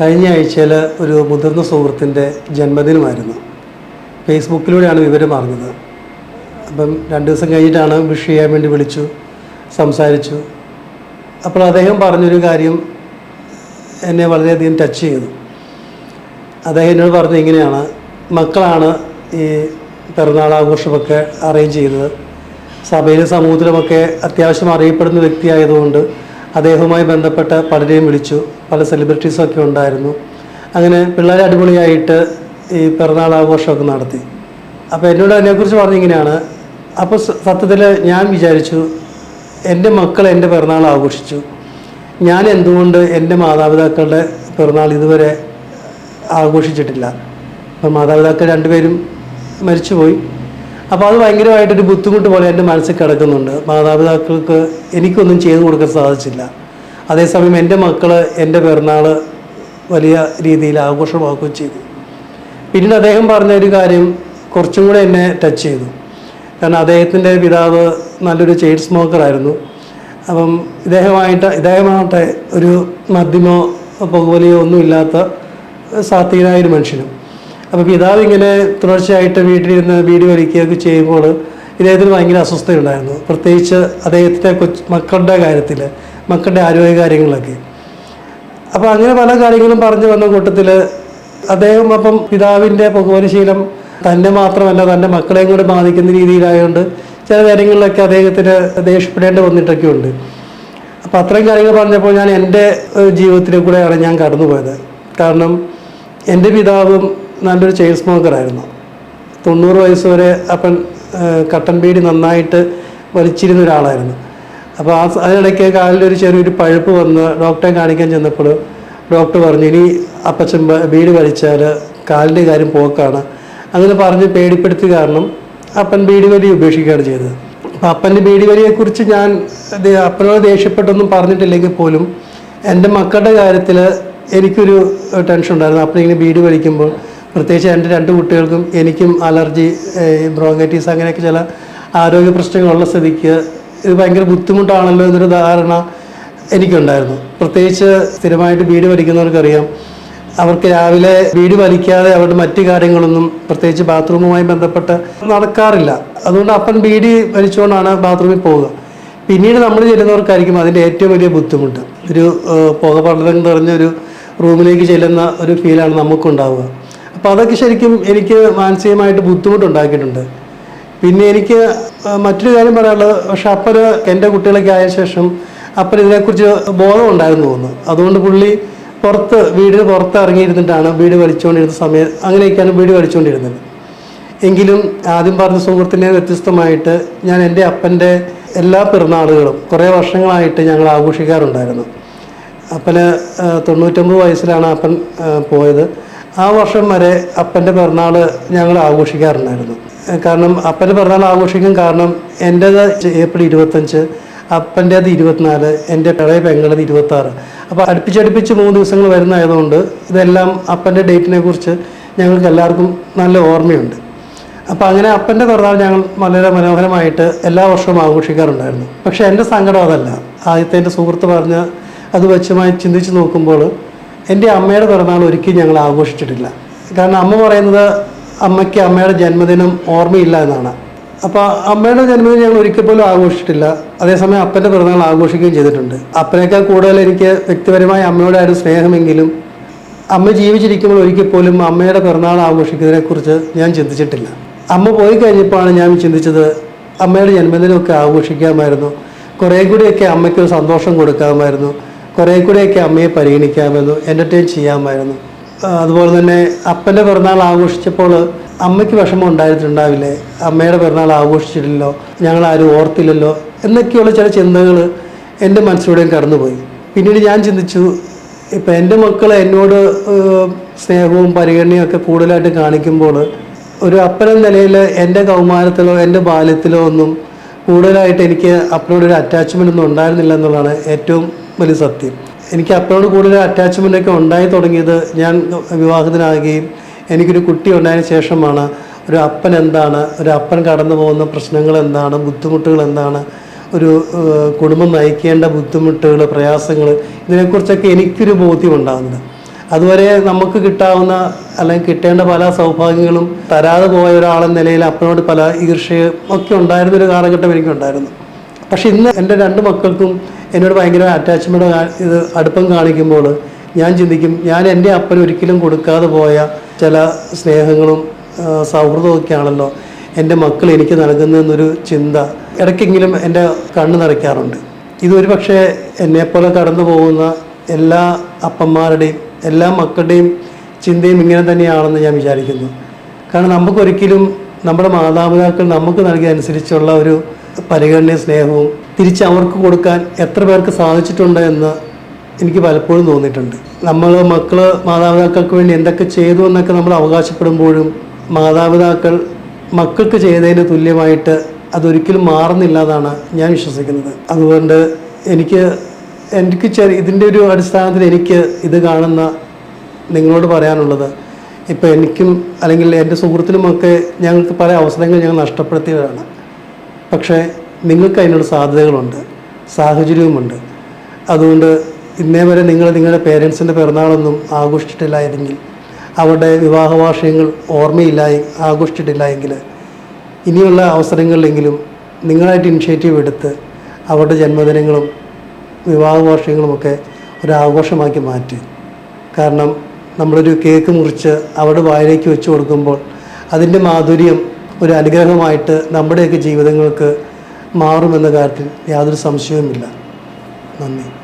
കഴിഞ്ഞ ആഴ്ചയിൽ ഒരു മുതിർന്ന സുഹൃത്തിന്റെ ജന്മദിനമായിരുന്നു. ഫേസ്ബുക്കിലൂടെയാണ് വിവരം അറിഞ്ഞത്. അപ്പം രണ്ട് ദിവസം കഴിഞ്ഞിട്ടാണ് വിഷ് ചെയ്യാൻ വേണ്ടി വിളിച്ചു സംസാരിച്ചു. അപ്പോൾ അദ്ദേഹം പറഞ്ഞൊരു കാര്യം എന്നെ വളരെയധികം ടച്ച് ചെയ്തു. അദ്ദേഹം എന്നോട് പറഞ്ഞത് ഇങ്ങനെയാണ് മക്കളാണ് ഈ പിറന്നാൾ ആഘോഷമൊക്കെ അറേഞ്ച് ചെയ്തത്. സഭയിലും സമൂഹത്തിലുമൊക്കെ അത്യാവശ്യം അറിയപ്പെടുന്ന വ്യക്തിയായതുകൊണ്ട് അദ്ദേഹവുമായി ബന്ധപ്പെട്ട പലരെയും വിളിച്ചു. പല സെലിബ്രിറ്റീസൊക്കെ ഉണ്ടായിരുന്നു. അങ്ങനെ പിള്ളേരെ അടിപൊളിയായിട്ട് ഈ പിറന്നാൾ ആഘോഷമൊക്കെ നടത്തി. അപ്പോൾ എന്നോട് അതിനെക്കുറിച്ച് പറഞ്ഞിങ്ങനെയാണ് അപ്പോൾ സത്യത്തിൽ ഞാൻ വിചാരിച്ചു എന്റെ മക്കൾ എന്റെ പിറന്നാൾ ആഘോഷിച്ചു. ഞാൻ എന്തുകൊണ്ട് എന്റെ മാതാപിതാക്കളുടെ പിറന്നാൾ ഇതുവരെ ആഘോഷിച്ചിട്ടില്ല? അപ്പം മാതാപിതാക്കൾ രണ്ടുപേരും മരിച്ചുപോയി. അപ്പോൾ അത് ഭയങ്കരമായിട്ടൊരു ബുദ്ധിമുട്ട് പോലെ എന്റെ മനസ്സിൽ കിടക്കുന്നുണ്ട്. മാതാപിതാക്കൾക്ക് എനിക്കൊന്നും ചെയ്തു കൊടുക്കാൻ സാധിച്ചില്ല. അതേസമയം എന്റെ മക്കൾ എന്റെ പിറന്നാൾ വലിയ രീതിയിൽ ആഘോഷമാക്കുകയും ചെയ്തു. പിന്നീട് അദ്ദേഹം പറഞ്ഞ ഒരു കാര്യം കുറച്ചും കൂടെ എന്നെ ടച്ച് ചെയ്തു. കാരണം അദ്ദേഹത്തിന്റെ പിതാവ് നല്ലൊരു ചെയ്ഡ് സ്മോക്കറായിരുന്നു അപ്പം ഇദ്ദേഹമായിട്ട് ഇദ്ദേഹമാവട്ടെ ഒരു മദ്യമോ പുകവലിയോ ഒന്നുമില്ലാത്ത സാത്വികനായ ഒരു മനുഷ്യനും. അപ്പോൾ പിതാവ് ഇങ്ങനെ തുടർച്ചയായിട്ട് വീട്ടിലിരുന്ന് വീട് വലിക്കുകയൊക്കെ ചെയ്യുമ്പോൾ ഇദ്ദേഹത്തിന് ഭയങ്കര അസ്വസ്ഥതയുണ്ടായിരുന്നു പ്രത്യേകിച്ച് അദ്ദേഹത്തിന്റെ കൊച്ച് മക്കളുടെ കാര്യത്തിൽ മക്കളുടെ ആരോഗ്യ കാര്യങ്ങളൊക്കെ. അപ്പോൾ അങ്ങനെ പല കാര്യങ്ങളും പറഞ്ഞു വന്ന കൂട്ടത്തിൽ അദ്ദേഹം അപ്പം പിതാവിന്റെ പുകവലിശീലം തന്നെ മാത്രമല്ല തന്റെ മക്കളെയും കൂടെ ബാധിക്കുന്ന രീതിയിലായതുകൊണ്ട് ചില കാര്യങ്ങളിലൊക്കെ അദ്ദേഹത്തിന് ദേഷ്യപ്പെടേണ്ടി വന്നിട്ടൊക്കെ ഉണ്ട് അപ്പോൾ അത്രയും കാര്യങ്ങൾ പറഞ്ഞപ്പോൾ ഞാൻ എന്റെ ഏഹ്, ജീവിതത്തിലെ കൂടെയാണ് ഞാൻ കടന്നുപോയത്. കാരണം എന്റെ പിതാവും നല്ലൊരു ചെയിൻ സ്മോക്കറായിരുന്നു തൊണ്ണൂറ് വയസ്സ് വരെ അപ്പൻ കട്ടൻ ബീഡി നന്നായിട്ട് വലിച്ചിരുന്ന ഒരാളായിരുന്നു. അപ്പോൾ ആ അതിനിടയ്ക്ക് കാലിലൊരു ചെറിയൊരു പഴുപ്പ് വന്ന് ഡോക്ടറെ കാണിക്കാൻ ചെന്നപ്പോൾ ഡോക്ടർ പറഞ്ഞു ഇനി അപ്പച്ചൻ ബീഡി വലിച്ചാൽ കാലിന്റെ കാര്യം പോക്കാണ്. അങ്ങനെ പറഞ്ഞ് പേടിപ്പെടുത്തി കാരണം അപ്പൻ ബീഡി വലി ഉപേക്ഷിക്കുകയാണ് ചെയ്തത്. അപ്പോൾ അപ്പന്റെ ബീഡി വലിയെക്കുറിച്ച് ഞാൻ അപ്പനോട് ദേഷ്യപ്പെട്ടൊന്നും പറഞ്ഞിട്ടില്ലെങ്കിൽ പോലും എന്റെ മക്കളുടെ കാര്യത്തിൽ എനിക്കൊരു ടെൻഷൻ ഉണ്ടായിരുന്നു. അപ്പനിങ്ങനെ ബീഡി വലിക്കുമ്പോൾ പ്രത്യേകിച്ച് എന്റെ രണ്ട് കുട്ടികൾക്കും എനിക്കും അലർജി ബ്രോങ്കൈറ്റീസ് അങ്ങനെയൊക്കെ ചില ആരോഗ്യ പ്രശ്നങ്ങളുള്ള സ്ഥിതിക്ക് ഇത് ഭയങ്കര ബുദ്ധിമുട്ടാണല്ലോ എന്നൊരു ധാരണ എനിക്കുണ്ടായിരുന്നു. പ്രത്യേകിച്ച് സ്ഥിരമായിട്ട് വീട് വലിക്കുന്നവർക്കറിയാം. അവർക്ക് രാവിലെ വീട് വലിക്കാതെ അവരുടെ മറ്റ് കാര്യങ്ങളൊന്നും പ്രത്യേകിച്ച് ബാത്റൂമുമായി ബന്ധപ്പെട്ട് നടക്കാറില്ല. അതുകൊണ്ട് അപ്പൻ ബീഡി വലിച്ചുകൊണ്ടാണ് ബാത്റൂമിൽ പോവുക. പിന്നീട് നമ്മൾ ചെല്ലുന്നവർക്കായിരിക്കും അതിന്റെ ഏറ്റവും വലിയ ബുദ്ധിമുട്ട്. ഒരു പുക പടലം നിറഞ്ഞ ഒരു റൂമിലേക്ക് ചെല്ലുന്ന ഒരു ഫീലാണ് നമുക്കുണ്ടാവുക. അപ്പോൾ അതൊക്കെ ശരിക്കും എനിക്ക് മാനസികമായിട്ട് ബുദ്ധിമുട്ടുണ്ടാക്കിയിട്ടുണ്ട്. പിന്നെ എനിക്ക് മറ്റൊരു കാര്യം പറയാനുള്ളത് പക്ഷെ അപ്പര് എന്റെ കുട്ടികളൊക്കെ ആയ ശേഷം അപ്പൻ ഇതിനെക്കുറിച്ച് ബോധം ഉണ്ടായിരുന്നു തോന്നുന്നു. അതുകൊണ്ട് പുള്ളി പുറത്ത് വീടിന് പുറത്ത് ഇറങ്ങിയിരുന്നിട്ടാണ് വീട് വലിച്ചുകൊണ്ടിരുന്ന സമയം അങ്ങനെയൊക്കെയാണ് വീട് വലിച്ചുകൊണ്ടിരുന്നത്. എങ്കിലും ആദ്യം പറഞ്ഞ സുഹൃത്തിനെ വ്യത്യസ്തമായിട്ട് ഞാൻ എന്റെ അപ്പന്റെ എല്ലാ പിറന്നാളുകളും കുറേ വർഷങ്ങളായിട്ട് ഞങ്ങൾ ആഘോഷിക്കാറുണ്ടായിരുന്നു. അപ്പന് തൊണ്ണൂറ്റൊമ്പത് വയസ്സിലാണ് അപ്പൻ പോയത്. ആ വർഷം വരെ അപ്പന്റെ പിറന്നാൾ ഞങ്ങൾ ആഘോഷിക്കാറുണ്ടായിരുന്നു. കാരണം അപ്പന്റെ പിറന്നാൾ ആഘോഷിക്കും കാരണം എന്റേത് ഏപ്രിൽ ഇരുപത്തഞ്ച് അപ്പന്റേത് ഇരുപത്തിനാല് എന്റെ പിഴയ പെങ്ങളത് ഇരുപത്താറ്. അപ്പോൾ അടുപ്പിച്ചടുപ്പിച്ച് മൂന്ന് ദിവസങ്ങൾ വരുന്നതായതുകൊണ്ട് ഇതെല്ലാം അപ്പന്റെ ഡേറ്റിനെ കുറിച്ച് ഞങ്ങൾക്ക് എല്ലാവർക്കും നല്ല ഓർമ്മയുണ്ട്. അപ്പോൾ അങ്ങനെ അപ്പന്റെ പിറന്നാൾ ഞങ്ങൾ വളരെ മനോഹരമായിട്ട് എല്ലാ വർഷവും ആഘോഷിക്കാറുണ്ടായിരുന്നു. പക്ഷേ എന്റെ സങ്കടം അതല്ല. ആദ്യത്തെ എന്റെ സുഹൃത്ത് പറഞ്ഞ് അത് വെച്ചുമായി ചിന്തിച്ച് നോക്കുമ്പോൾ എന്റെ അമ്മയുടെ പിറന്നാൾ ഒരിക്കലും ഞങ്ങൾ ആഘോഷിച്ചിട്ടില്ല. കാരണം അമ്മ പറയുന്നത് അമ്മയ്ക്ക് അമ്മയുടെ ജന്മദിനം ഓർമ്മയില്ല എന്നാണ്. അപ്പോൾ അമ്മയുടെ ജന്മദിനം ഞങ്ങൾ ഒരിക്കൽ പോലും ആഘോഷിച്ചിട്ടില്ല. അതേസമയം അപ്പന്റെ പിറന്നാൾ ആഘോഷിക്കുകയും ചെയ്തിട്ടുണ്ട്. അപ്പനേക്കാൾ കൂടുതൽ എനിക്ക് വ്യക്തിപരമായി അമ്മയോടായിരുന്നു സ്നേഹമെങ്കിലും അമ്മ ജീവിച്ചിരിക്കുമ്പോൾ ഒരിക്കൽ പോലും അമ്മയുടെ പിറന്നാൾ ആഘോഷിക്കുന്നതിനെക്കുറിച്ച് ഞാൻ ചിന്തിച്ചിട്ടില്ല. അമ്മ പോയി കഴിഞ്ഞപ്പോഴാണ് ഞാൻ ചിന്തിച്ചത് അമ്മയുടെ ജന്മദിനമൊക്കെ ആഘോഷിക്കാമായിരുന്നു. കുറേ കൂടിയൊക്കെ അമ്മയ്ക്ക് ഒരു സന്തോഷം കൊടുക്കാമായിരുന്നു. കുറേ കൂടെയൊക്കെ അമ്മയെ പരിഗണിക്കാമായിരുന്നു എന്റർടൈൻ ചെയ്യാമായിരുന്നു. അതുപോലെ തന്നെ അപ്പന്റെ പിറന്നാൾ ആഘോഷിച്ചപ്പോൾ അമ്മയ്ക്ക് വിഷമം ഉണ്ടായിട്ടുണ്ടാവില്ലേ? അമ്മയുടെ പിറന്നാൾ ആഘോഷിച്ചിട്ടില്ലല്ലോ ഞങ്ങൾ ആരും ഓർത്തില്ലല്ലോ എന്നൊക്കെയുള്ള ചില ചിന്തകൾ എന്റെ മനസ്സിലൂടെയും കടന്നുപോയി. പിന്നീട് ഞാൻ ചിന്തിച്ചു ഇപ്പം എന്റെ മക്കൾ എന്നോട് സ്നേഹവും പരിഗണനയും ഒക്കെ കൂടുതലായിട്ട് കാണിക്കുമ്പോൾ ഒരു അപ്പനെന്ന നിലയിൽ എന്റെ കൗമാരത്തിലോ എന്റെ ബാല്യത്തിലോ ഒന്നും കൂടുതലായിട്ട് എനിക്ക് അപ്പനോട് ഒരു അറ്റാച്ച്മെന്റ് ഒന്നും ഉണ്ടായിരുന്നില്ല എന്നുള്ളതാണ് ഏറ്റവും വലിയ സത്യം. എനിക്ക് അപ്പനോട് കൂടുതൽ അറ്റാച്ച്മെന്റ് ഒക്കെ ഉണ്ടായി തുടങ്ങിയത് ഞാൻ വിവാഹത്തിനാകുകയും എനിക്കൊരു കുട്ടി ഉണ്ടായതിനു ശേഷമാണ്. ഒരു അപ്പൻ എന്താണ് ഒരു അപ്പൻ കടന്നു പോകുന്ന പ്രശ്നങ്ങൾ എന്താണ് ബുദ്ധിമുട്ടുകൾ എന്താണ് ഒരു കുടുംബം നയിക്കേണ്ട ബുദ്ധിമുട്ടുകൾ പ്രയാസങ്ങൾ ഇതിനെക്കുറിച്ചൊക്കെ എനിക്കൊരു ബോധ്യം ഉണ്ടാകുന്നത് അതുവരെ നമുക്ക് കിട്ടാവുന്ന അല്ലെങ്കിൽ കിട്ടേണ്ട പല സൗഭാഗ്യങ്ങളും തരാതെ പോയ ഒരാളെന്ന നിലയിൽ അപ്പനോട് പല ഈർഷയും ഒക്കെ ഉണ്ടായിരുന്നൊരു കാലഘട്ടം എനിക്കുണ്ടായിരുന്നു. പക്ഷെ ഇന്ന് എന്റെ രണ്ട് മക്കൾക്കും എന്നോട് ഭയങ്കര അറ്റാച്ച്മെന്റ് ഇത് അടുപ്പം കാണിക്കുമ്പോൾ ഞാൻ ചിന്തിക്കും ഞാൻ എന്റെ അപ്പൻ ഒരിക്കലും കൊടുക്കാതെ പോയ ചില സ്നേഹങ്ങളും സൗഹൃദമൊക്കെയാണല്ലോ എന്റെ മക്കൾ എനിക്ക് നൽകുന്നതെന്നൊരു ചിന്ത ഇടയ്ക്കെങ്കിലും എന്റെ കണ്ണ് നിറയ്ക്കാറുണ്ട്. ഇതൊരു പക്ഷേ എന്നെപ്പോലെ കടന്നു പോകുന്ന എല്ലാ അപ്പന്മാരുടെയും എല്ലാ മക്കളുടെയും ചിന്തയും ഇങ്ങനെ തന്നെയാണെന്ന് ഞാൻ വിചാരിക്കുന്നു. കാരണം നമുക്കൊരിക്കലും നമ്മുടെ മാതാപിതാക്കൾ നമുക്ക് നൽകിയ അനുസരിച്ചുള്ള ഒരു പരിഗണനയും സ്നേഹവും തിരിച്ച് അവർക്ക് കൊടുക്കാൻ എത്ര പേർക്ക് സാധിച്ചിട്ടുണ്ട് എന്ന് എനിക്ക് പലപ്പോഴും തോന്നിയിട്ടുണ്ട്. നമ്മൾ മക്കൾ മാതാപിതാക്കൾക്ക് വേണ്ടി എന്തൊക്കെ ചെയ്തു എന്നൊക്കെ നമ്മൾ അവകാശപ്പെടുമ്പോഴും മാതാപിതാക്കൾ മക്കൾക്ക് ചെയ്തതിന് തുല്യമായിട്ട് അതൊരിക്കലും മാറുന്നില്ല എന്നാണ് ഞാൻ വിശ്വസിക്കുന്നത്. അതുകൊണ്ട് എനിക്ക് എനിക്ക് ചെറിയ ഇതിന്റെ ഒരു അടിസ്ഥാനത്തിൽ എനിക്ക് ഇത് കാണുന്ന നിങ്ങളോട് പറയാനുള്ളത് ഇപ്പോൾ എനിക്കും അല്ലെങ്കിൽ എന്റെ സുഹൃത്തിനുമൊക്കെ ഞങ്ങൾക്ക് പല അവസരങ്ങൾ ഞങ്ങൾ നഷ്ടപ്പെടുത്തിയവരാണ്. പക്ഷേ നിങ്ങൾക്ക് അതിനുള്ള സാധ്യതകളുണ്ട് സാഹചര്യവുമുണ്ട്. അതുകൊണ്ട് ഇന്നേ വരെ നിങ്ങൾ നിങ്ങളുടെ പേരൻസിന്റെ പിറന്നാളൊന്നും ആഘോഷിച്ചിട്ടില്ലായിരുന്നെങ്കിൽ അവരുടെ വിവാഹ വാർഷികങ്ങൾ ഓർമ്മയില്ല ആഘോഷിച്ചിട്ടില്ല എങ്കിൽ ഇനിയുള്ള അവസരങ്ങളിലെങ്കിലും നിങ്ങളായിട്ട് ഇനിഷ്യേറ്റീവ് എടുത്ത് അവരുടെ ജന്മദിനങ്ങളും വിവാഹ വാർഷികങ്ങളുമൊക്കെ ഒരു ആഘോഷമാക്കി മാറ്റി. കാരണം നമ്മളൊരു കേക്ക് മുറിച്ച് അവിടെ വായിലേക്ക് വെച്ച് കൊടുക്കുമ്പോൾ അതിന്റെ മാധുര്യം ഒരു അനുഗ്രഹമായിട്ട് നമ്മുടെയൊക്കെ ജീവിതങ്ങൾക്ക് മാറുമെന്ന കാര്യത്തിൽ യാതൊരു സംശയവുമില്ല. നന്ദി.